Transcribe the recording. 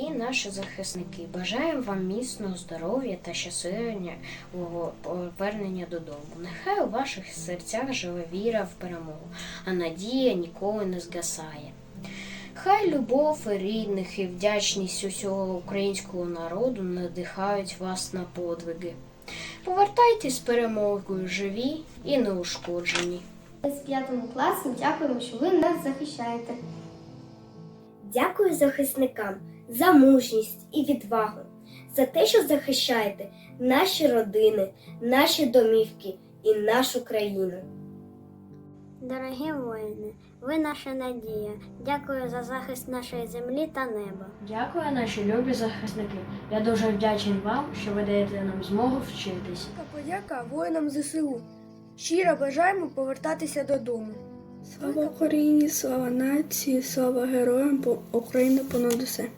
наші захисники. Бажаємо вам міцного здоров'я та щасливого повернення додому. Нехай у ваших серцях живе віра в перемогу, а надія ніколи не згасає. Хай любов рідних і вдячність усього українського народу надихають вас на подвиги. Повертайтесь з перемогою живі і неушкоджені. З п'ятому класі дякуємо, що ви нас захищаєте. Дякую захисникам за мужність і відвагу, за те, що захищаєте наші родини, наші домівки і нашу країну. Дорогі воїни, ви наша надія. Дякую за захист нашої землі та неба. Дякую, наші любі захисники. Я дуже вдячний вам, що ви даєте нам змогу вчитись. Подяка воїнам ЗСУ. Щиро бажаємо повертатися додому. Слава Україні, слава нації, слава героям, бо Україна понад усе.